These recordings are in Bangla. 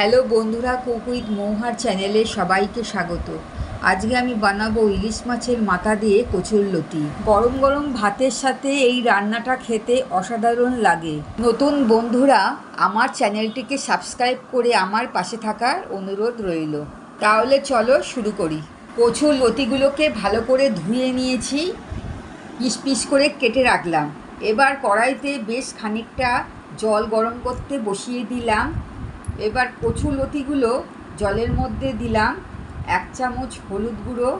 হ্যালো বন্ধুরা কুকুইক মৌহার চ্যানেলে সবাইকে স্বাগত। আজকে আমি বানাবো ইলিশ মাছের মাথা দিয়ে কচুরলতি গরম গরম ভাতের সাথে এই রান্নাটা খেতে অসাধারণ লাগে। নতুন বন্ধুরা, আমার চ্যানেলটিকে সাবস্ক্রাইব করে আমার পাশে থাকার অনুরোধ রইল। তাহলে চলো শুরু করি। কচুর লতিগুলোকে ভালো করে ধুয়ে নিয়েছি পিস পিস করে কেটে রাখলাম। এবার কড়াইতে বেশ খানিকটা জল গরম করতে বসিয়ে দিলাম। এবার কচু লতিগুলো জলের মধ্যে দিলাম। এক চামচ হলুদ গুঁড়ো,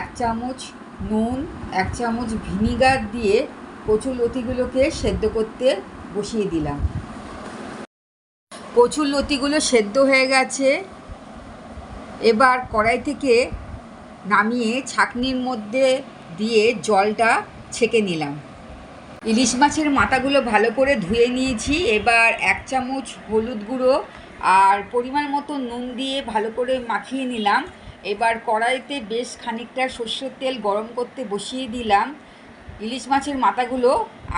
এক চামচ নুন, এক চামচ ভিনিগার দিয়ে কচু লতিগুলোকে সেদ্ধ করতে বসিয়ে দিলাম। কচুর লতিগুলো সেদ্ধ হয়ে গেছে। এবার কড়াই থেকে নামিয়ে ছাঁকনির মধ্যে দিয়ে জলটা ছেঁকে নিলাম। ইলিশ মাছের মাথাগুলো ভালো করে ধুয়ে নিয়েছি। এবার এক চামচ হলুদ গুঁড়ো আর পরিমাণ মতো নুন দিয়ে ভালো করে মাখিয়ে নিলাম। এবার কড়াইতে বেশ খানিকটা সর্ষের তেল গরম করতে বসিয়ে দিলাম। ইলিশ মাছের মাথাগুলো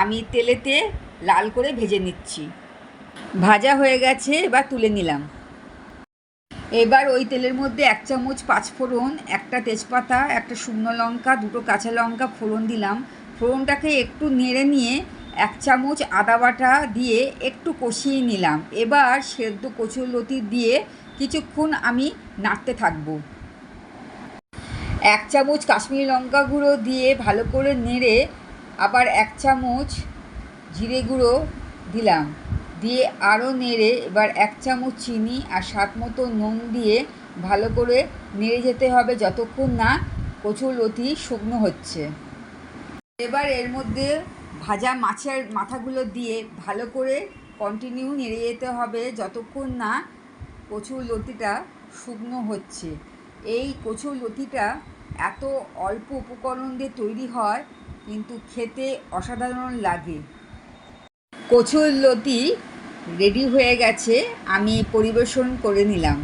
আমি তেলেতে লাল করে ভেজে নিচ্ছি। ভাজা হয়ে গেছে, এবার তুলে নিলাম। এবার ওই তেলের মধ্যে এক চামচ পাঁচফোড়ন, একটা তেজপাতা, একটা শুকনো লঙ্কা, দুটো কাঁচা লঙ্কা ফোড়ন দিলাম। ফোড়নটাকে একটু নেড়ে নিয়ে এক চামচ আদা বাটা দিয়ে একটু কষিয়ে নিলাম। এবার সেদ্ধ কচুর লতি দিয়ে কিছুক্ষণ আমি নাড়তে থাকব। এক চামচ কাশ্মীরি লঙ্কা গুঁড়ো দিয়ে ভালো করে নেড়ে আবার এক চামচ জিরে গুঁড়ো দিলাম। দিয়ে আরও নেড়ে এবার এক চামচ চিনি আর স্বাদ মতো নুন দিয়ে ভালো করে নেড়ে যেতে হবে যতক্ষণ না কচুর লতি শুকনো হচ্ছে। এবার এর মধ্যে ভাজা মাছের মাথাগুলো দিয়ে ভালো করে কন্টিনিউ নেড়ে যেতে হবে যতক্ষণ না কচুর লতিটা শুকনো হচ্ছে। এই কচুর লতিটা এত অল্প উপকরণ দিয়ে তৈরি হয়, কিন্তু খেতে অসাধারণ লাগে। কচুর লতি রেডি হয়ে গেছে, আমি পরিবেশন করে নিলাম।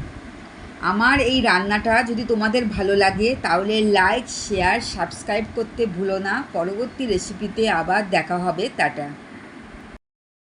আমার এই রান্নাটা যদি তোমাদের ভালো লাগে, তাহলে লাইক শেয়ার সাবস্ক্রাইব করতে ভুলো না। পরবর্তী রেসিপিতে আবার দেখা হবে। টাটা।